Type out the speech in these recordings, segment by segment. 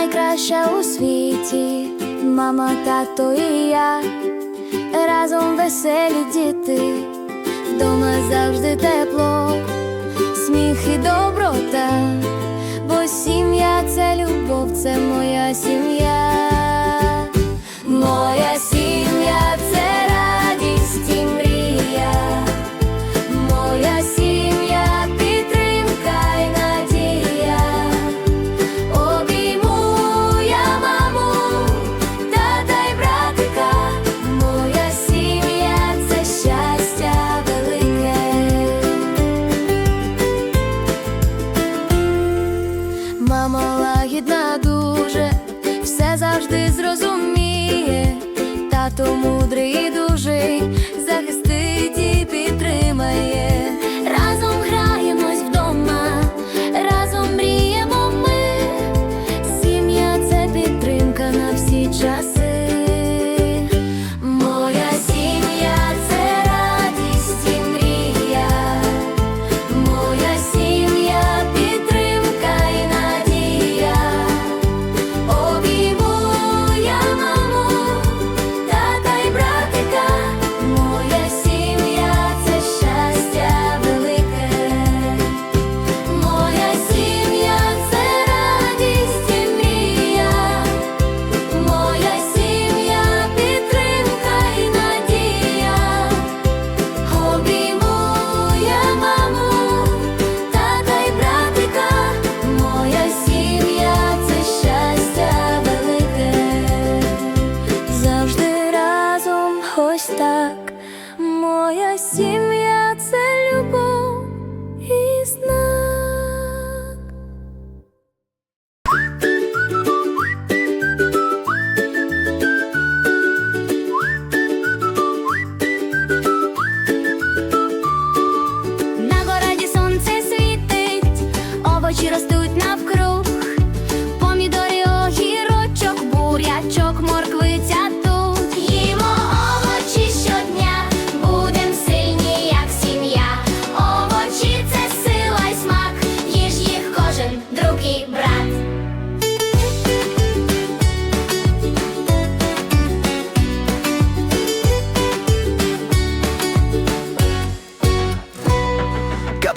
найкраща у світі, мама, тато і я, разом веселі діти, вдома завжди тепло, сміх і доброта, бо сім'я це любов, це моя сім'я, моя сім'я.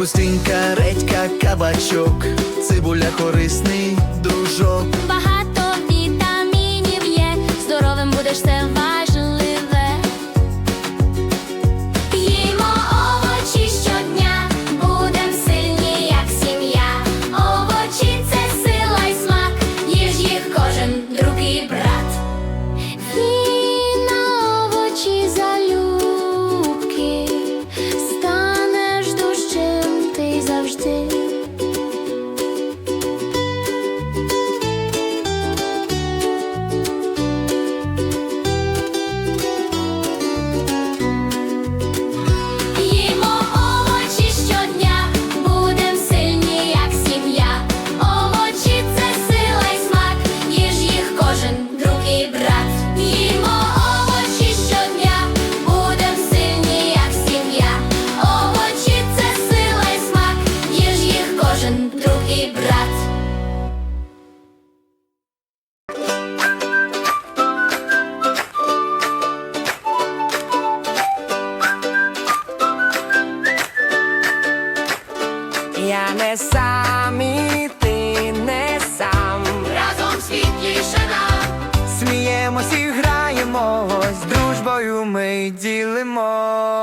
Капустинька, редька, кабачок, цибуля корисний дружок. Багато вітамінів є, здоровим будеш це. ми ділимо.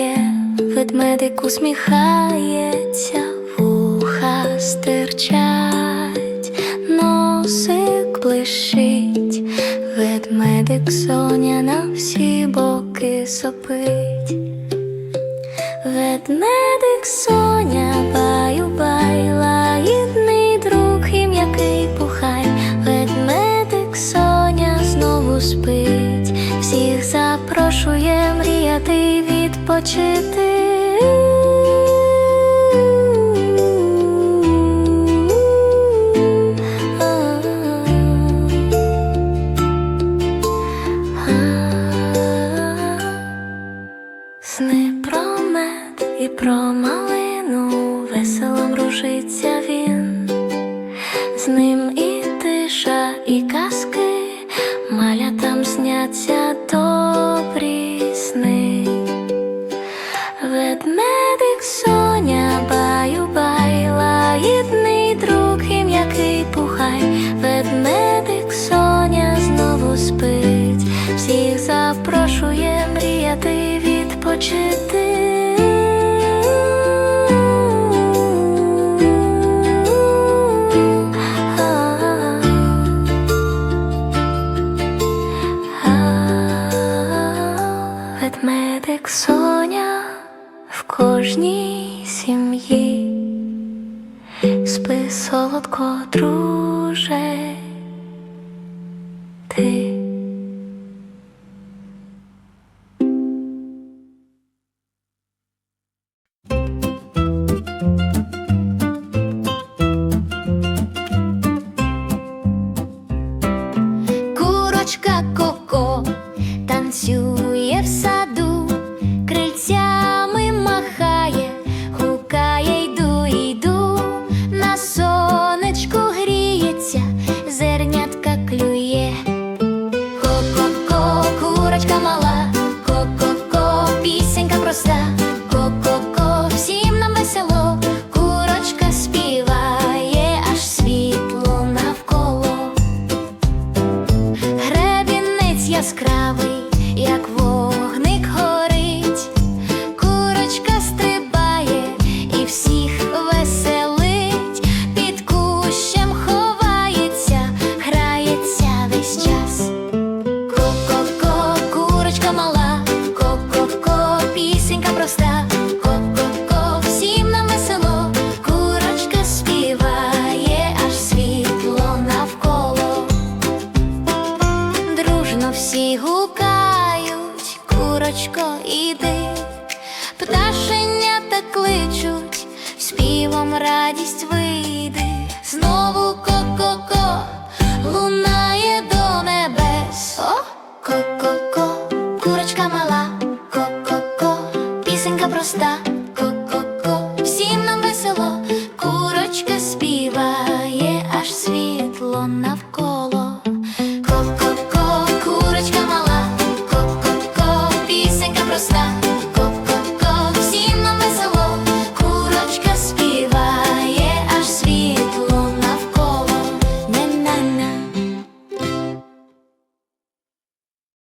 грає, ведмедик усміхається, вуха стирчать, носик блищить, ведмедик соня на всі боки сопить, ведмедик соня. відпочити. Сни про мед і про малину весело мружиться він, з ним і тиша, і казки, малятам сняться до. побачити. Ведмедик соня в кожній сім'ї спи солодко друг. 学校殺し